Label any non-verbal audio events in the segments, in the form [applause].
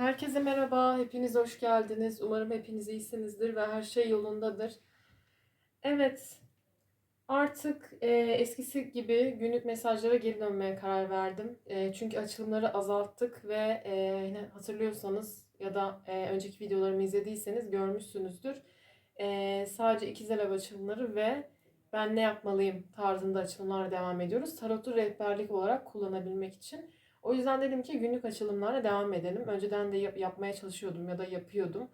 Herkese merhaba, hepiniz hoş geldiniz. Umarım hepiniz iyisinizdir ve her şey yolundadır. Evet, artık e, eskisi gibi günlük mesajlara geri dönmeye karar verdim. E, çünkü açılımları azalttık ve e, yine hatırlıyorsanız ya da e, önceki videolarımı izlediyseniz görmüşsünüzdür. E, sadece ikiz ev açılımları ve ben ne yapmalıyım tarzında açılımlarla devam ediyoruz. Tarotu rehberlik olarak kullanabilmek için. O yüzden dedim ki günlük açılımlarla devam edelim. Önceden de yap- yapmaya çalışıyordum ya da yapıyordum.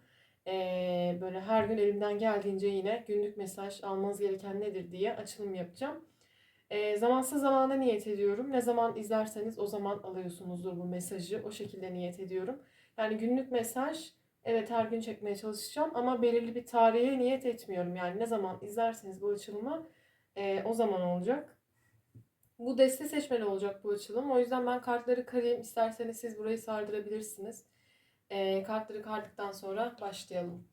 Ee, böyle her gün elimden geldiğince yine günlük mesaj almanız gereken nedir diye açılım yapacağım. Ee, zamansız zamana niyet ediyorum. Ne zaman izlerseniz o zaman alıyorsunuzdur bu mesajı. O şekilde niyet ediyorum. Yani günlük mesaj evet her gün çekmeye çalışacağım ama belirli bir tarihe niyet etmiyorum. Yani ne zaman izlerseniz bu açılımı e, o zaman olacak. Bu deste seçmeli olacak bu açılım. O yüzden ben kartları karayım. İsterseniz siz burayı sardırabilirsiniz. Ee, kartları kardıktan sonra başlayalım.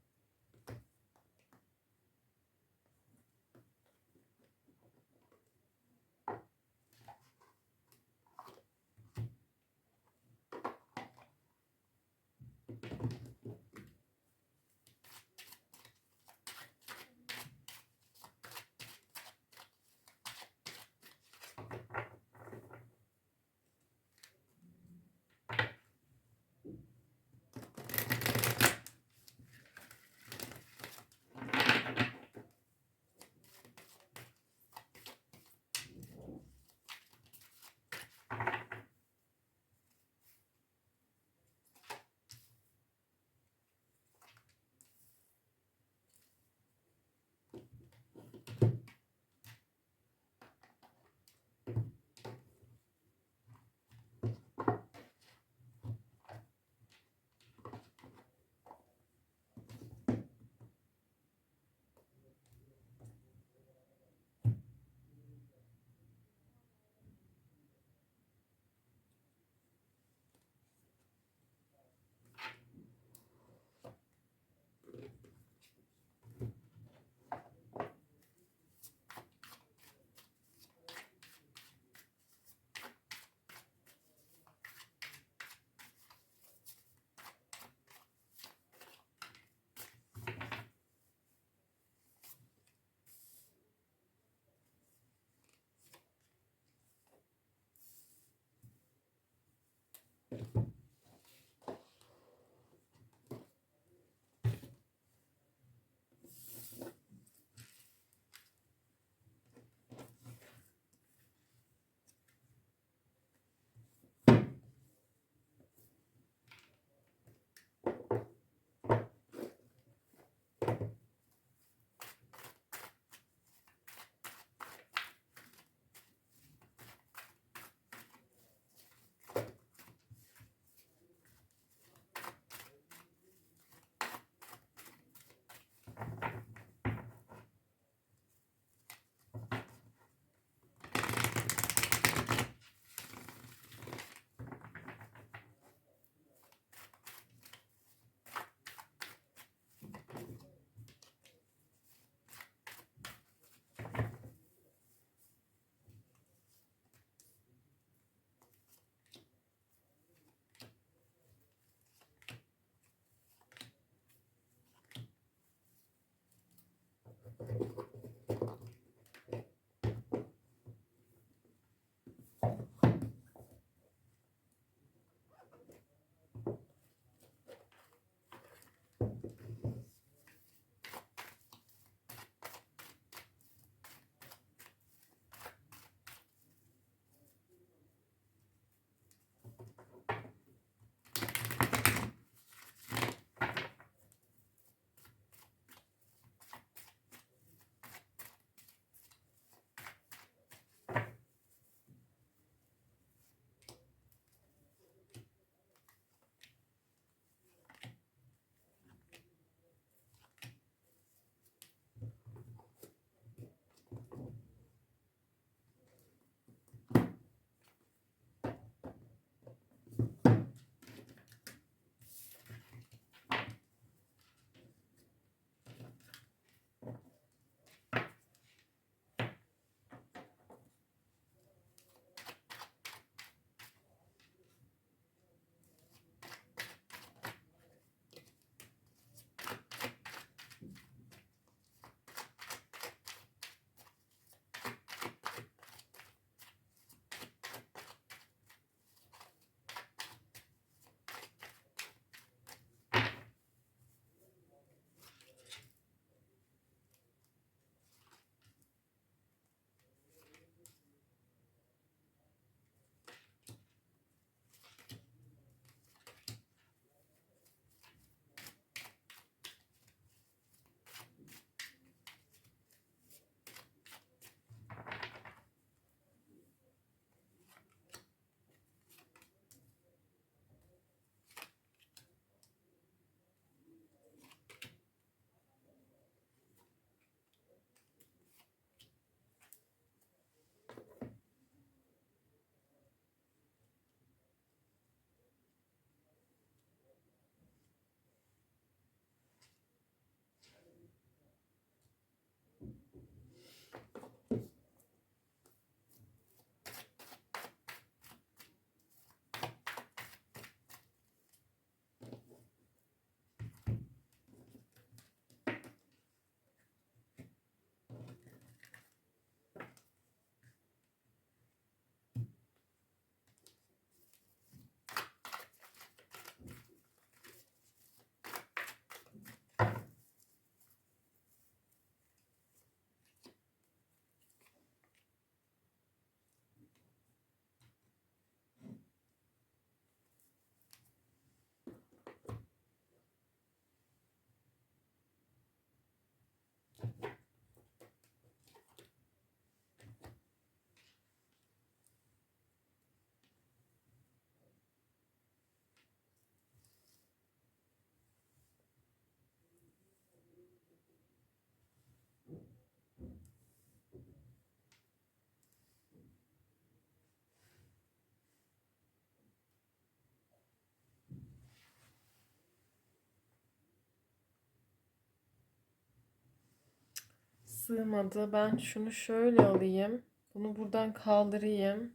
Sığmadı. Ben şunu şöyle alayım. Bunu buradan kaldırayım.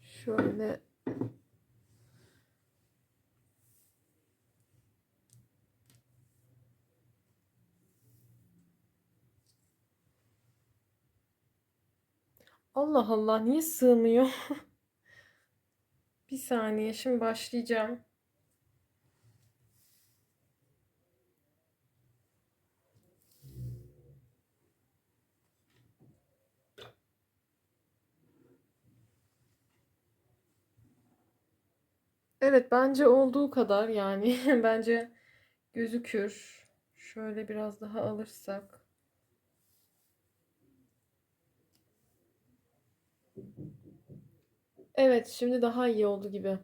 Şöyle Allah Allah niye sığmıyor? [laughs] Bir saniye şimdi başlayacağım. Evet bence olduğu kadar yani [laughs] bence gözükür. Şöyle biraz daha alırsak. Evet şimdi daha iyi oldu gibi.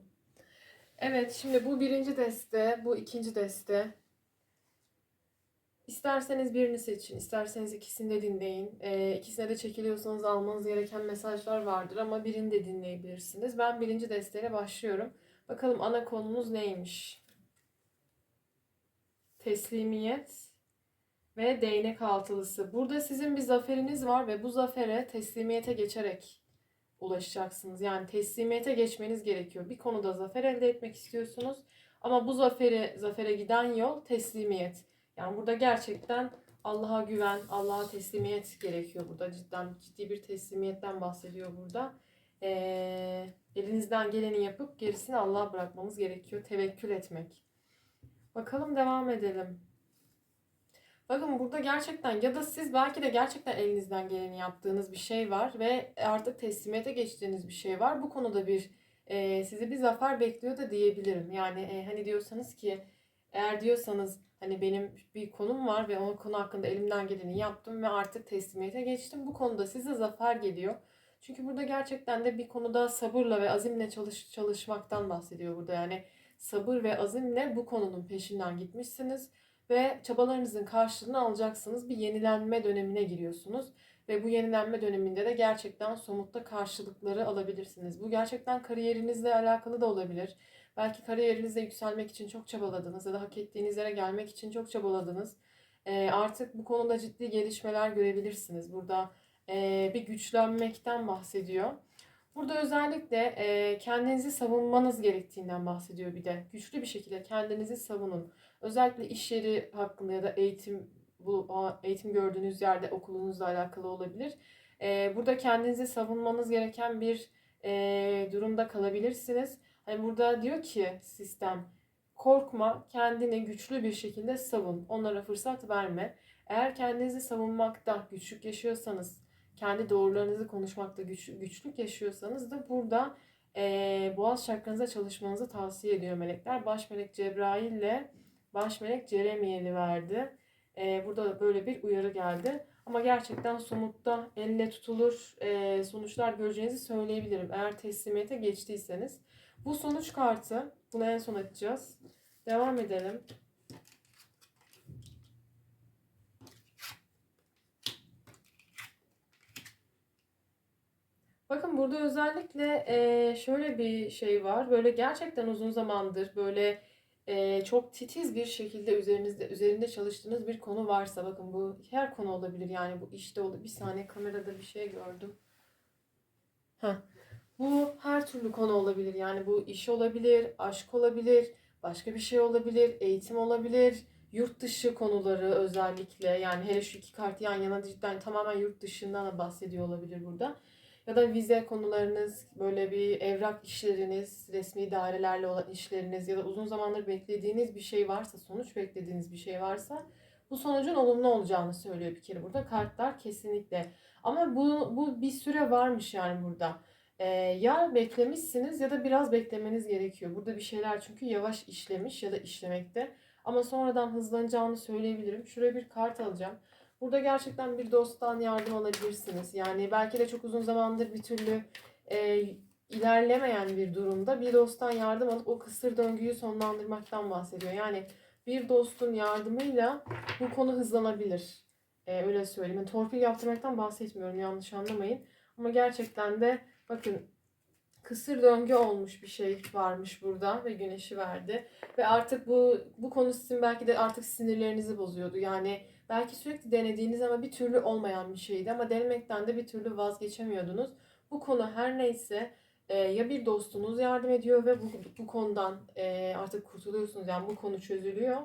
Evet şimdi bu birinci deste, bu ikinci deste. İsterseniz birini seçin, isterseniz ikisini de dinleyin. Ee, ikisine de çekiliyorsanız almanız gereken mesajlar vardır ama birini de dinleyebilirsiniz. Ben birinci desteyle başlıyorum. Bakalım ana konumuz neymiş? Teslimiyet ve değnek altılısı. Burada sizin bir zaferiniz var ve bu zafere teslimiyete geçerek ulaşacaksınız. Yani teslimiyete geçmeniz gerekiyor. Bir konuda zafer elde etmek istiyorsunuz ama bu zafere zafere giden yol teslimiyet. Yani burada gerçekten Allah'a güven, Allah'a teslimiyet gerekiyor burada. Cidden ciddi bir teslimiyetten bahsediyor burada. Ee, elinizden geleni yapıp gerisini Allah'a bırakmanız gerekiyor. Tevekkül etmek. Bakalım devam edelim. Bakın burada gerçekten ya da siz belki de gerçekten elinizden geleni yaptığınız bir şey var ve artık teslimiyete geçtiğiniz bir şey var. Bu konuda bir e, sizi bir zafer bekliyor da diyebilirim. Yani e, hani diyorsanız ki eğer diyorsanız hani benim bir konum var ve o konu hakkında elimden geleni yaptım ve artık teslimiyete geçtim. Bu konuda size zafer geliyor. Çünkü burada gerçekten de bir konuda sabırla ve azimle çalış, çalışmaktan bahsediyor burada. Yani sabır ve azimle bu konunun peşinden gitmişsiniz ve çabalarınızın karşılığını alacaksınız. Bir yenilenme dönemine giriyorsunuz ve bu yenilenme döneminde de gerçekten somutta karşılıkları alabilirsiniz. Bu gerçekten kariyerinizle alakalı da olabilir. Belki kariyerinizde yükselmek için çok çabaladınız ya da hak ettiğiniz yere gelmek için çok çabaladınız. E, artık bu konuda ciddi gelişmeler görebilirsiniz. Burada bir güçlenmekten bahsediyor. Burada özellikle kendinizi savunmanız gerektiğinden bahsediyor bir de. Güçlü bir şekilde kendinizi savunun. Özellikle iş yeri hakkında ya da eğitim bu eğitim gördüğünüz yerde okulunuzla alakalı olabilir. Burada kendinizi savunmanız gereken bir durumda kalabilirsiniz. Hani burada diyor ki sistem korkma, kendini güçlü bir şekilde savun. Onlara fırsat verme. Eğer kendinizi savunmakta güçlük yaşıyorsanız, kendi doğrularınızı konuşmakta güç, güçlük yaşıyorsanız da burada e, boğaz çakranıza çalışmanızı tavsiye ediyor melekler. Baş melek Cebrail ile baş melek Ceremiyeli verdi. E, burada da böyle bir uyarı geldi. Ama gerçekten somutta elle tutulur e, sonuçlar göreceğinizi söyleyebilirim. Eğer teslimiyete geçtiyseniz. Bu sonuç kartı. Bunu en son açacağız. Devam edelim. Bakın burada özellikle e, şöyle bir şey var. Böyle gerçekten uzun zamandır böyle e, çok titiz bir şekilde üzerinizde üzerinde çalıştığınız bir konu varsa bakın bu her konu olabilir. Yani bu işte oldu. Bir saniye kamerada bir şey gördüm. Heh. Bu her türlü konu olabilir. Yani bu iş olabilir, aşk olabilir, başka bir şey olabilir, eğitim olabilir, yurt dışı konuları özellikle. Yani hele şu iki kart yan yana cidden tamamen yurt dışından da bahsediyor olabilir burada. Ya da vize konularınız, böyle bir evrak işleriniz, resmi dairelerle olan işleriniz ya da uzun zamandır beklediğiniz bir şey varsa, sonuç beklediğiniz bir şey varsa bu sonucun olumlu olacağını söylüyor bir kere burada kartlar kesinlikle. Ama bu, bu bir süre varmış yani burada. Ee, ya beklemişsiniz ya da biraz beklemeniz gerekiyor. Burada bir şeyler çünkü yavaş işlemiş ya da işlemekte. Ama sonradan hızlanacağını söyleyebilirim. Şuraya bir kart alacağım. Burada gerçekten bir dosttan yardım alabilirsiniz. Yani belki de çok uzun zamandır bir türlü e, ilerlemeyen bir durumda bir dosttan yardım alıp o kısır döngüyü sonlandırmaktan bahsediyor. Yani bir dostun yardımıyla bu konu hızlanabilir. E, öyle söyleyeyim. Yani torpil yaptırmaktan bahsetmiyorum yanlış anlamayın. Ama gerçekten de bakın kısır döngü olmuş bir şey varmış burada ve güneşi verdi. Ve artık bu bu konu sizin belki de artık sinirlerinizi bozuyordu. Yani Belki sürekli denediğiniz ama bir türlü olmayan bir şeydi ama denemekten de bir türlü vazgeçemiyordunuz. Bu konu her neyse e, ya bir dostunuz yardım ediyor ve bu, bu konudan e, artık kurtuluyorsunuz. Yani bu konu çözülüyor.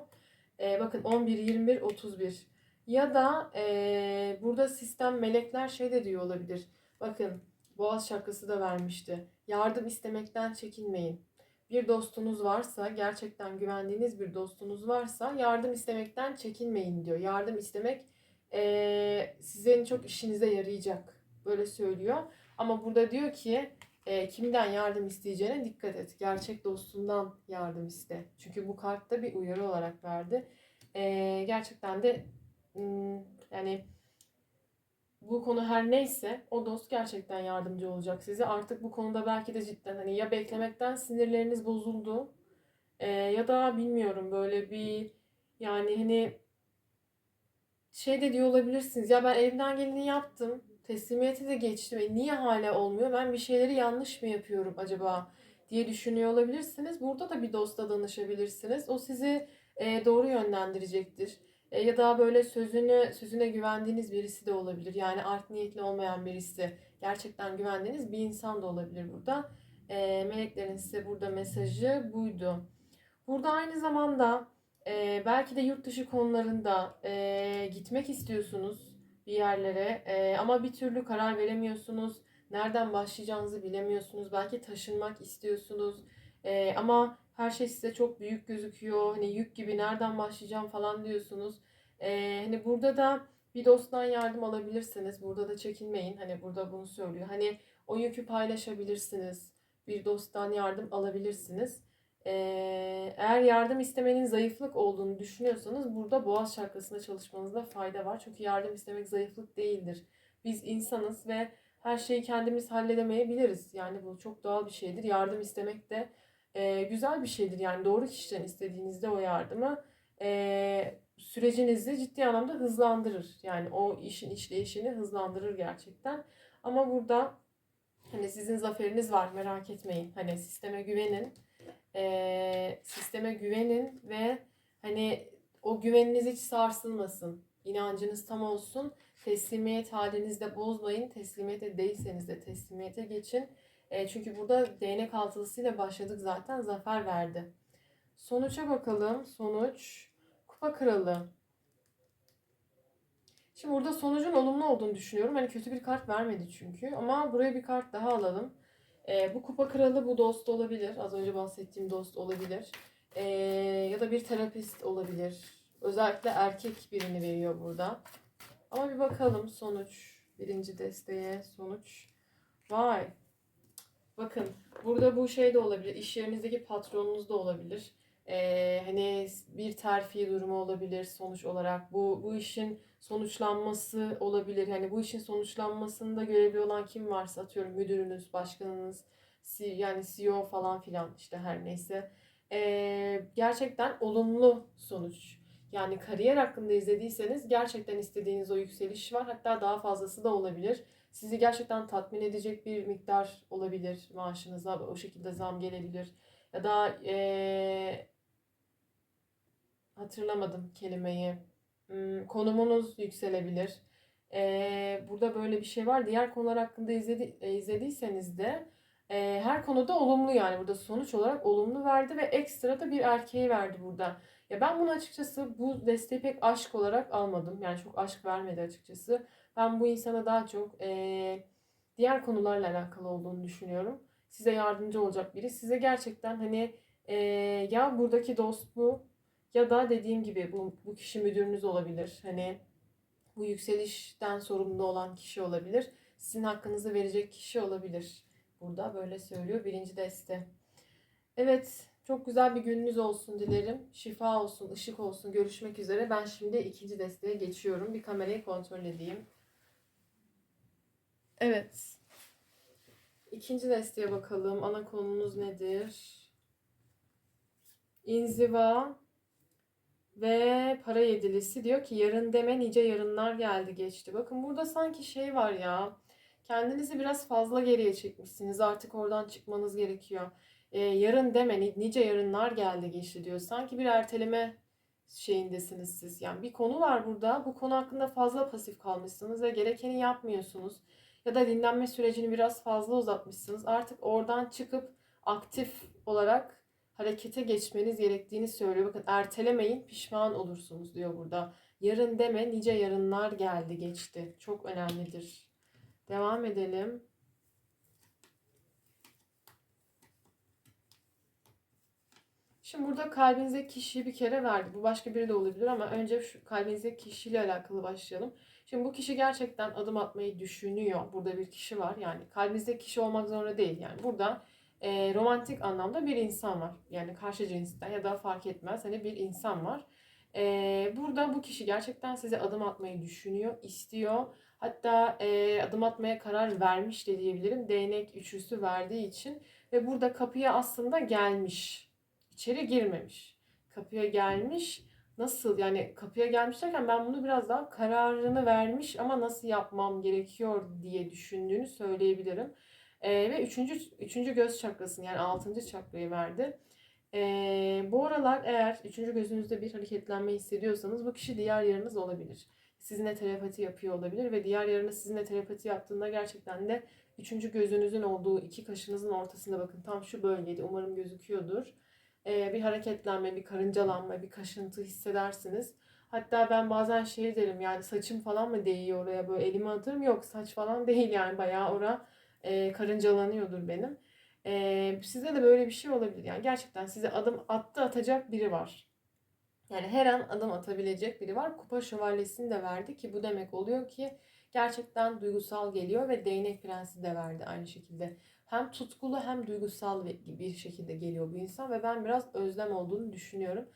E, bakın 11, 21, 31. Ya da e, burada sistem melekler şey de diyor olabilir. Bakın boğaz şarkısı da vermişti. Yardım istemekten çekinmeyin. Bir dostunuz varsa, gerçekten güvendiğiniz bir dostunuz varsa yardım istemekten çekinmeyin diyor. Yardım istemek e, sizin çok işinize yarayacak. Böyle söylüyor. Ama burada diyor ki e, kimden yardım isteyeceğine dikkat et. Gerçek dostundan yardım iste. Çünkü bu kartta bir uyarı olarak verdi. E, gerçekten de hmm, yani bu konu her neyse o dost gerçekten yardımcı olacak size. Artık bu konuda belki de cidden hani ya beklemekten sinirleriniz bozuldu e, ya da bilmiyorum böyle bir yani hani şey de diyor olabilirsiniz. Ya ben elimden geleni yaptım. Teslimiyete de geçtim. E niye hala olmuyor? Ben bir şeyleri yanlış mı yapıyorum acaba diye düşünüyor olabilirsiniz. Burada da bir dosta danışabilirsiniz. O sizi e, doğru yönlendirecektir. E, ya da böyle sözünü sözüne güvendiğiniz birisi de olabilir. Yani art niyetli olmayan birisi. Gerçekten güvendiğiniz bir insan da olabilir burada. E, meleklerin size burada mesajı buydu. Burada aynı zamanda e, belki de yurt dışı konularında e, gitmek istiyorsunuz bir yerlere e, ama bir türlü karar veremiyorsunuz. Nereden başlayacağınızı bilemiyorsunuz. Belki taşınmak istiyorsunuz. E, ama her şey size çok büyük gözüküyor. Hani yük gibi nereden başlayacağım falan diyorsunuz. E, hani burada da bir dosttan yardım alabilirsiniz. Burada da çekinmeyin. Hani burada bunu söylüyor. Hani o yükü paylaşabilirsiniz. Bir dosttan yardım alabilirsiniz. Ee, eğer yardım istemenin zayıflık olduğunu düşünüyorsanız burada boğaz çakrasında çalışmanızda fayda var. Çünkü yardım istemek zayıflık değildir. Biz insanız ve her şeyi kendimiz halledemeyebiliriz. Yani bu çok doğal bir şeydir. Yardım istemek de e, güzel bir şeydir. Yani doğru kişiden istediğinizde o yardımı e, sürecinizi ciddi anlamda hızlandırır. Yani o işin işleyişini hızlandırır gerçekten. Ama burada hani sizin zaferiniz var merak etmeyin. Hani sisteme güvenin e, sisteme güvenin ve hani o güveniniz hiç sarsılmasın. İnancınız tam olsun. Teslimiyet halinizde bozmayın. Teslimiyete değilseniz de teslimiyete geçin. E, çünkü burada değnek altılısıyla başladık zaten. Zafer verdi. Sonuça bakalım. Sonuç. Kupa kralı. Şimdi burada sonucun olumlu olduğunu düşünüyorum. Hani kötü bir kart vermedi çünkü. Ama buraya bir kart daha alalım. E, bu kupa kralı bu dost olabilir. Az önce bahsettiğim dost olabilir. E, ya da bir terapist olabilir. Özellikle erkek birini veriyor burada. Ama bir bakalım sonuç. Birinci desteğe sonuç. Vay. Bakın burada bu şey de olabilir. İş yerinizdeki patronunuz da olabilir. Ee, hani bir terfi durumu olabilir sonuç olarak. Bu bu işin sonuçlanması olabilir. Hani bu işin sonuçlanmasında görevli olan kim varsa atıyorum müdürünüz, başkanınız, yani CEO falan filan işte her neyse. Ee, gerçekten olumlu sonuç. Yani kariyer hakkında izlediyseniz gerçekten istediğiniz o yükseliş var. Hatta daha fazlası da olabilir. Sizi gerçekten tatmin edecek bir miktar olabilir maaşınıza. O şekilde zam gelebilir. Ya da ee, hatırlamadım kelimeyi. Hmm, konumunuz yükselebilir. Ee, burada böyle bir şey var. Diğer konular hakkında izledi, e, izlediyseniz de e, her konuda olumlu yani burada sonuç olarak olumlu verdi ve ekstra da bir erkeği verdi burada. Ya ben bunu açıkçası bu desteği pek aşk olarak almadım. Yani çok aşk vermedi açıkçası. Ben bu insana daha çok e, diğer konularla alakalı olduğunu düşünüyorum. Size yardımcı olacak biri. Size gerçekten hani e, ya buradaki dost bu ya da dediğim gibi bu, bu kişi müdürünüz olabilir. Hani bu yükselişten sorumlu olan kişi olabilir. Sizin hakkınızı verecek kişi olabilir. Burada böyle söylüyor birinci deste. Evet çok güzel bir gününüz olsun dilerim. Şifa olsun, ışık olsun. Görüşmek üzere. Ben şimdi ikinci desteğe geçiyorum. Bir kamerayı kontrol edeyim. Evet. İkinci desteğe bakalım. Ana konumuz nedir? İnziva ve para yedilisi diyor ki yarın deme nice yarınlar geldi geçti. Bakın burada sanki şey var ya. Kendinizi biraz fazla geriye çekmişsiniz. Artık oradan çıkmanız gerekiyor. Ee, yarın deme nice yarınlar geldi geçti diyor. Sanki bir erteleme şeyindesiniz siz. Yani bir konu var burada. Bu konu hakkında fazla pasif kalmışsınız ve gerekeni yapmıyorsunuz. Ya da dinlenme sürecini biraz fazla uzatmışsınız. Artık oradan çıkıp aktif olarak harekete geçmeniz gerektiğini söylüyor. Bakın ertelemeyin pişman olursunuz diyor burada. Yarın deme nice yarınlar geldi geçti. Çok önemlidir. Devam edelim. Şimdi burada kalbinizdeki kişiyi bir kere verdi. Bu başka biri de olabilir ama önce şu kalbinizdeki kişiyle alakalı başlayalım. Şimdi bu kişi gerçekten adım atmayı düşünüyor. Burada bir kişi var. Yani kalbinizdeki kişi olmak zorunda değil. Yani burada e, romantik anlamda bir insan var. Yani karşı cinsten ya da fark etmez. Hani bir insan var. E, burada bu kişi gerçekten size adım atmayı düşünüyor, istiyor. Hatta e, adım atmaya karar vermiş de diyebilirim. Değnek üçlüsü verdiği için. Ve burada kapıya aslında gelmiş. İçeri girmemiş. Kapıya gelmiş. Nasıl yani kapıya gelmiş derken ben bunu biraz daha kararını vermiş ama nasıl yapmam gerekiyor diye düşündüğünü söyleyebilirim. Ee, ve üçüncü, üçüncü göz çakrasını yani altıncı çakrayı verdi. Ee, bu aralar eğer üçüncü gözünüzde bir hareketlenme hissediyorsanız bu kişi diğer yarınız olabilir. Sizinle telepati yapıyor olabilir ve diğer yarınız sizinle telepati yaptığında gerçekten de üçüncü gözünüzün olduğu iki kaşınızın ortasında bakın tam şu bölgede umarım gözüküyordur. Ee, bir hareketlenme, bir karıncalanma, bir kaşıntı hissedersiniz. Hatta ben bazen şey derim yani saçım falan mı değiyor oraya böyle elimi atırım yok saç falan [laughs] değil yani bayağı ora e, karıncalanıyordur benim. E, size de böyle bir şey olabilir yani gerçekten size adım attı atacak biri var. Yani her an adım atabilecek biri var. Kupa şövalyesini de verdi ki bu demek oluyor ki gerçekten duygusal geliyor ve değnek prensi de verdi aynı şekilde. Hem tutkulu hem duygusal bir şekilde geliyor bu insan ve ben biraz özlem olduğunu düşünüyorum.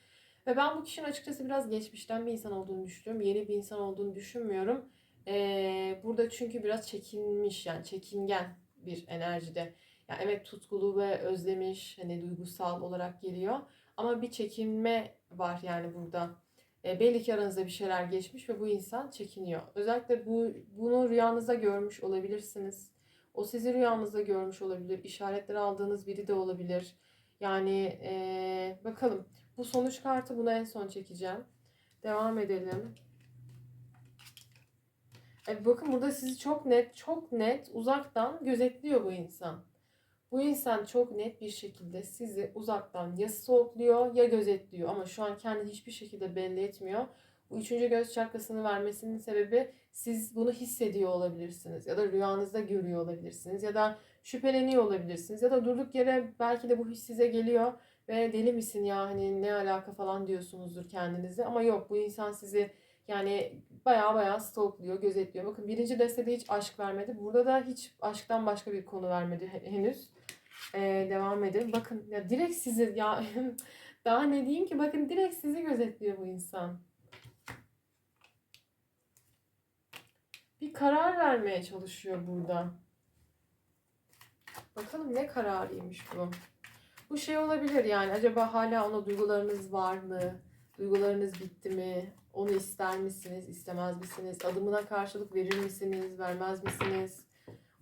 Ve ben bu kişinin açıkçası biraz geçmişten bir insan olduğunu düşünüyorum. Yeni bir insan olduğunu düşünmüyorum. Ee, burada çünkü biraz çekinmiş yani çekingen bir enerjide. Yani evet tutkulu ve özlemiş hani duygusal olarak geliyor. Ama bir çekinme var yani burada. E, belli ki aranızda bir şeyler geçmiş ve bu insan çekiniyor. Özellikle bu bunu rüyanızda görmüş olabilirsiniz. O sizi rüyanızda görmüş olabilir. İşaretleri aldığınız biri de olabilir. Yani e, bakalım. Bu sonuç kartı bunu en son çekeceğim. Devam edelim. E, bakın burada sizi çok net, çok net uzaktan gözetliyor bu insan. Bu insan çok net bir şekilde sizi uzaktan ya stalkluyor ya gözetliyor ama şu an kendini hiçbir şekilde belli etmiyor. Bu üçüncü göz çakrasını vermesinin sebebi siz bunu hissediyor olabilirsiniz ya da rüyanızda görüyor olabilirsiniz ya da şüpheleniyor olabilirsiniz ya da durduk yere belki de bu his size geliyor ve deli misin ya hani ne alaka falan diyorsunuzdur kendinize ama yok bu insan sizi yani baya baya stalkluyor, gözetliyor. Bakın birinci destede hiç aşk vermedi. Burada da hiç aşktan başka bir konu vermedi henüz. Ee, devam edelim. Bakın ya direkt sizi ya [laughs] daha ne diyeyim ki bakın direkt sizi gözetliyor bu insan. Bir karar vermeye çalışıyor burada. Bakalım ne kararıymış bu. Bu şey olabilir yani acaba hala ona duygularınız var mı? Duygularınız bitti mi? Onu ister misiniz, istemez misiniz? Adımına karşılık verir misiniz, vermez misiniz?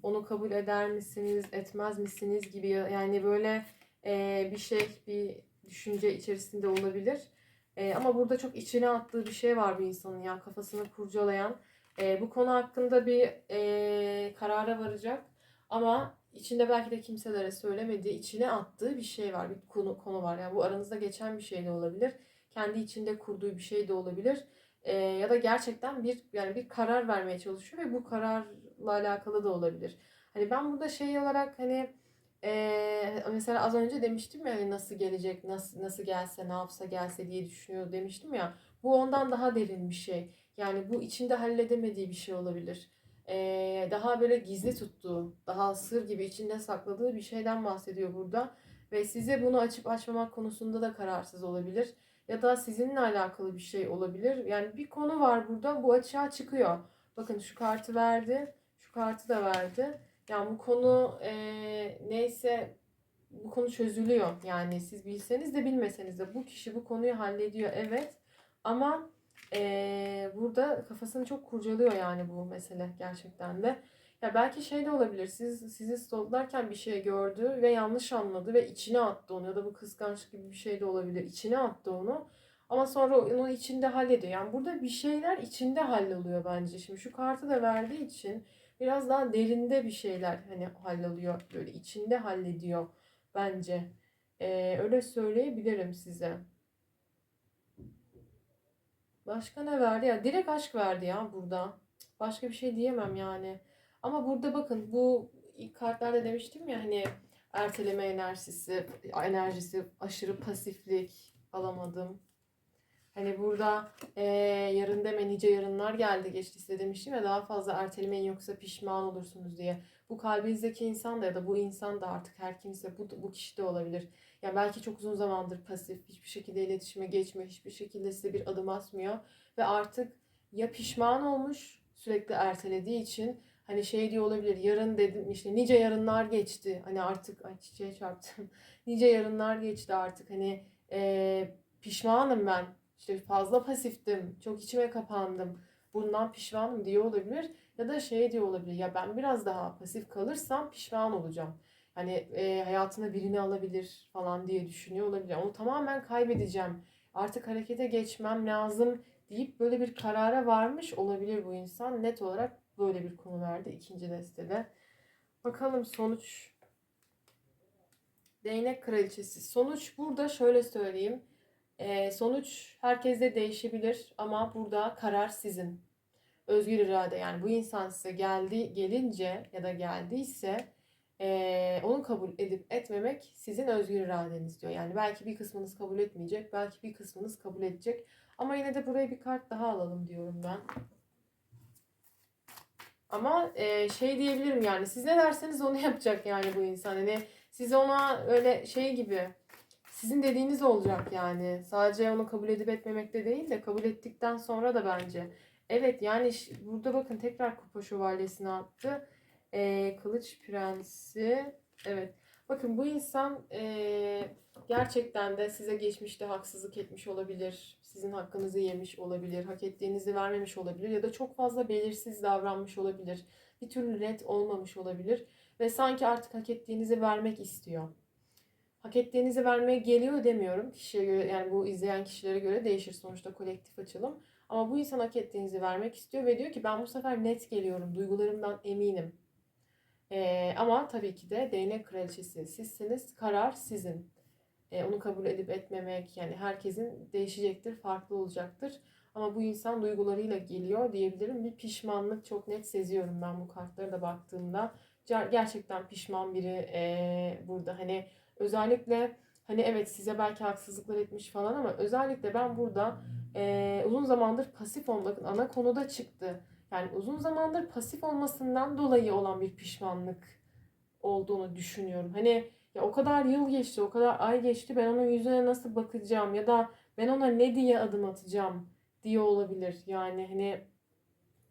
Onu kabul eder misiniz, etmez misiniz gibi yani böyle e, bir şey, bir düşünce içerisinde olabilir. E, ama burada çok içine attığı bir şey var bir insanın ya kafasını kurcalayan. E, bu konu hakkında bir e, karara varacak ama içinde belki de kimselere söylemediği, içine attığı bir şey var, bir konu konu var. Yani bu aranızda geçen bir şey de olabilir kendi içinde kurduğu bir şey de olabilir. E, ya da gerçekten bir yani bir karar vermeye çalışıyor ve bu kararla alakalı da olabilir. Hani ben burada şey olarak hani e, mesela az önce demiştim ya hani nasıl gelecek, nasıl nasıl gelse, ne yapsa gelse diye düşünüyor demiştim ya. Bu ondan daha derin bir şey. Yani bu içinde halledemediği bir şey olabilir. Ee, daha böyle gizli tuttuğu, daha sır gibi içinde sakladığı bir şeyden bahsediyor burada. Ve size bunu açıp açmamak konusunda da kararsız olabilir ya da sizinle alakalı bir şey olabilir. Yani bir konu var burada bu açığa çıkıyor. Bakın şu kartı verdi, şu kartı da verdi. Yani bu konu e, neyse bu konu çözülüyor. Yani siz bilseniz de bilmeseniz de bu kişi bu konuyu hallediyor evet. Ama e, burada kafasını çok kurcalıyor yani bu mesele gerçekten de. Ya belki şey de olabilir. Siz sizi stalklarken bir şey gördü ve yanlış anladı ve içine attı onu ya da bu kıskançlık gibi bir şey de olabilir. İçine attı onu. Ama sonra onu içinde hallediyor. Yani burada bir şeyler içinde halloluyor bence. Şimdi şu kartı da verdiği için biraz daha derinde bir şeyler hani halloluyor. Böyle içinde hallediyor bence. Ee, öyle söyleyebilirim size. Başka ne verdi ya? Direkt aşk verdi ya burada. Başka bir şey diyemem yani. Ama burada bakın bu ilk kartlarda demiştim ya hani erteleme enerjisi, enerjisi, aşırı pasiflik alamadım. Hani burada eee yarın deme nice yarınlar geldi geçti size demiştim ya daha fazla ertelemeyin yoksa pişman olursunuz diye. Bu kalbinizdeki insan da ya da bu insan da artık her kimse bu, bu kişi de olabilir. Yani belki çok uzun zamandır pasif, hiçbir şekilde iletişime geçmiyor, hiçbir şekilde size bir adım atmıyor. Ve artık ya pişman olmuş sürekli ertelediği için hani şey diyor olabilir yarın dedim işte nice yarınlar geçti. Hani artık ay çiçeğe çarptım. [laughs] nice yarınlar geçti artık hani eee, pişmanım ben. İşte fazla pasiftim, çok içime kapandım. Bundan pişmanım diyor olabilir. Ya da şey diyor olabilir. Ya ben biraz daha pasif kalırsam pişman olacağım. Hani e, hayatına birini alabilir falan diye düşünüyor olabilir. Onu tamamen kaybedeceğim. Artık harekete geçmem lazım deyip böyle bir karara varmış olabilir bu insan. Net olarak böyle bir konu verdi ikinci destede. Bakalım sonuç. Değnek kraliçesi. Sonuç burada şöyle söyleyeyim. Ee, sonuç herkeste değişebilir ama burada karar sizin. Özgür irade yani bu insan size geldi gelince ya da geldiyse ee, onu kabul edip etmemek sizin özgür iradeniz diyor. Yani belki bir kısmınız kabul etmeyecek, belki bir kısmınız kabul edecek. Ama yine de buraya bir kart daha alalım diyorum ben. Ama e, şey diyebilirim yani siz ne derseniz onu yapacak yani bu insan. Hani siz ona öyle şey gibi sizin dediğiniz olacak yani. Sadece onu kabul edip etmemekte değil de kabul ettikten sonra da bence. Evet yani burada bakın tekrar kupa şövalyesini attı. Ee, Kılıç Prensi. Evet. Bakın bu insan ee, gerçekten de size geçmişte haksızlık etmiş olabilir. Sizin hakkınızı yemiş olabilir. Hak ettiğinizi vermemiş olabilir. Ya da çok fazla belirsiz davranmış olabilir. Bir türlü net olmamış olabilir. Ve sanki artık hak ettiğinizi vermek istiyor hak ettiğinizi vermeye geliyor demiyorum. Kişiye göre yani bu izleyen kişilere göre değişir sonuçta kolektif açılım. Ama bu insan hak ettiğinizi vermek istiyor ve diyor ki ben bu sefer net geliyorum. Duygularımdan eminim. Ee, ama tabii ki de değnek kraliçesi sizsiniz. Karar sizin. Ee, onu kabul edip etmemek yani herkesin değişecektir, farklı olacaktır. Ama bu insan duygularıyla geliyor diyebilirim. Bir pişmanlık çok net seziyorum ben bu kartlara da baktığımda. Ger- Gerçekten pişman biri ee, burada. Hani Özellikle hani evet size belki haksızlıklar etmiş falan ama özellikle ben burada e, uzun zamandır pasif olmak ana konuda çıktı. Yani uzun zamandır pasif olmasından dolayı olan bir pişmanlık olduğunu düşünüyorum. Hani ya o kadar yıl geçti, o kadar ay geçti ben onun yüzüne nasıl bakacağım ya da ben ona ne diye adım atacağım diye olabilir. Yani hani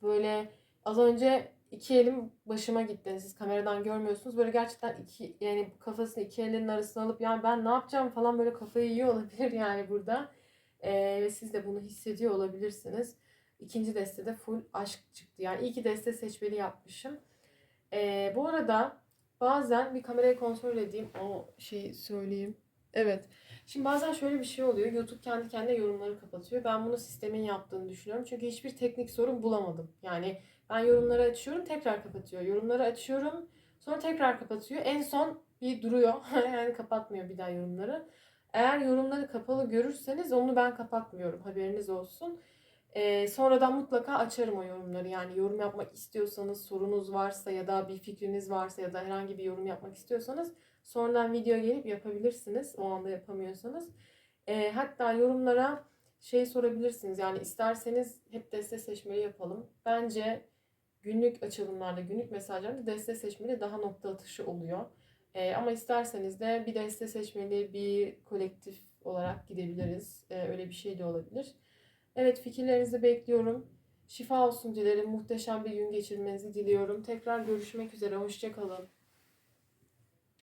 böyle az önce iki elim başıma gitti. Yani siz kameradan görmüyorsunuz. Böyle gerçekten iki yani kafasını iki elinin arasına alıp yani ben ne yapacağım falan böyle kafayı yiyor olabilir yani burada. Ee, ve siz de bunu hissediyor olabilirsiniz. İkinci destede full aşk çıktı. Yani iyi ki deste seçmeli yapmışım. Ee, bu arada bazen bir kamerayı kontrol edeyim. O şeyi söyleyeyim. Evet. Şimdi bazen şöyle bir şey oluyor. YouTube kendi kendine yorumları kapatıyor. Ben bunu sistemin yaptığını düşünüyorum. Çünkü hiçbir teknik sorun bulamadım. Yani ben yorumları açıyorum, tekrar kapatıyor. Yorumları açıyorum, sonra tekrar kapatıyor. En son bir duruyor. [laughs] yani kapatmıyor bir daha yorumları. Eğer yorumları kapalı görürseniz onu ben kapatmıyorum. Haberiniz olsun. Ee, sonradan mutlaka açarım o yorumları. Yani yorum yapmak istiyorsanız, sorunuz varsa ya da bir fikriniz varsa ya da herhangi bir yorum yapmak istiyorsanız sonradan video gelip yapabilirsiniz. O anda yapamıyorsanız. Ee, hatta yorumlara şey sorabilirsiniz. Yani isterseniz hep deste seçmeli yapalım. Bence günlük açılımlarda, günlük mesajlarda deste seçmeli daha nokta atışı oluyor. Ee, ama isterseniz de bir deste seçmeli bir kolektif olarak gidebiliriz. Ee, öyle bir şey de olabilir. Evet fikirlerinizi bekliyorum. Şifa olsun dilerim. Muhteşem bir gün geçirmenizi diliyorum. Tekrar görüşmek üzere. Hoşçakalın.